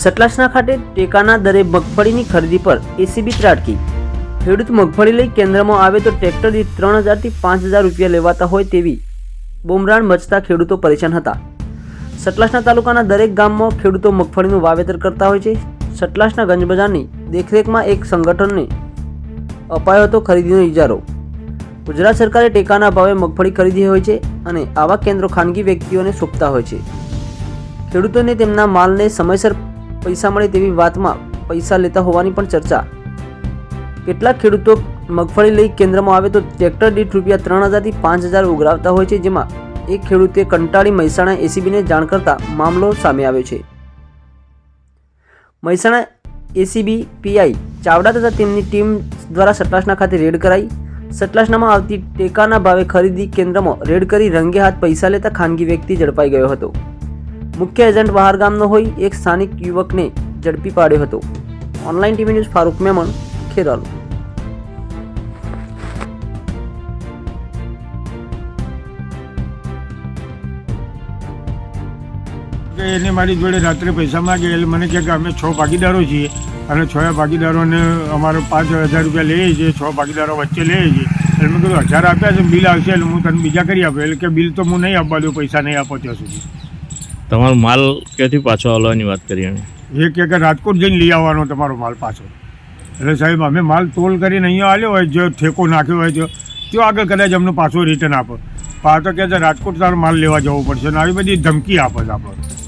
સતલાસના ખાતે ટેકાના દરે મગફળીની ખરીદી પર એસીબી ત્રાટકી. ખેડૂત મગફળી લઈ કેન્દ્રમાં આવે તો ટ્રેક્ટર ત્રણ હજારથી પાંચ હજાર રૂપિયા લેવાતા હોય તેવી બુમરાણ મચતા ખેડૂતો પરેશાન હતા. સતલાસના તાલુકાના દરેક ગામમાં ખેડૂતો મગફળીનું વાવેતર કરતા હોય છે. સતલાસના ગંજબજારની દેખરેખમાં એક સંગઠનને અપાયો હતો ખરીદીનો ઇજારો. ગુજરાત સરકારે ટેકાના ભાવે મગફળી ખરીદી હોય છે અને આવા કેન્દ્રો ખાનગી વ્યક્તિઓને સોંપતા હોય છે. ખેડૂતોને તેમના માલને સમયસર પૈસા મળે તેવી વાતમાં પૈસા લેતા હોવાની પણ ચર્ચા. કેટલાક ખેડૂતો મગફળી લઈ કેન્દ્રમાં આવે તો ટ્રેક્ટર દીઠ રૂપિયા ત્રણ હજારથી પાંચ હજાર ઉઘરાવતા હોય છે, જેમાં એક ખેડૂતે કંટાળી મહેસાણા એસીબીને જાણ કરતા મામલો સામે આવ્યો છે. મહેસાણા એસીબી પીઆઈ ચાવડા તથા તેમની ટીમ દ્વારા સટલાસના ખાતે રેડ કરાઈ. સટલાસનામાં આવતી ટેકાના ભાવે ખરીદી કેન્દ્રમાં રેડ કરી રંગે હાથ પૈસા લેતા ખાનગી વ્યક્તિ ઝડપાઈ ગયો હતો. મુખ્ય એજન્ટ બહાર ગામનો હોઈ એક સ્થાનિક યુવકને ઝડપી પાડ્યો હતો. Online TV news Farooq Memon, Kheralu. કે એને મારી જોડે રાત્રે પૈસા માગે એટલે મને કહે કે અમે છ ભાગીદારો છીએ અને છ ભાગીદારોને અમારે પાંચ હજાર રૂપિયા લઈએ છીએ છ ભાગીદારો વચ્ચે લઈએ છીએ એટલે મેં કીધું, હજાર આપ્યા છે બિલ આવશે એટલે હું તને બીજા કરી આપું. એટલે કે બિલ તો હું નહીં આપવા દઉં, પૈસા નહીં આપો ત્યાં સુધી. તમારો માલ ક્યાંથી પાછો આવવાની વાત કરી અમે એ કે રાજકોટ જઈને લઈ આવવાનો તમારો માલ પાછો. એટલે સાહેબ, અમે માલ તોલ કરીને અહીંયા આવ્યો હોય, જો ઠેકો નાખ્યો હોય તો તો આગળ કદાચ અમને પાછો રિટર્ન આપો. પાછો કહે છે, રાજકોટ તારો માલ લેવા જવો પડશે. ને આવી બધી ધમકી આપે છે આપણને.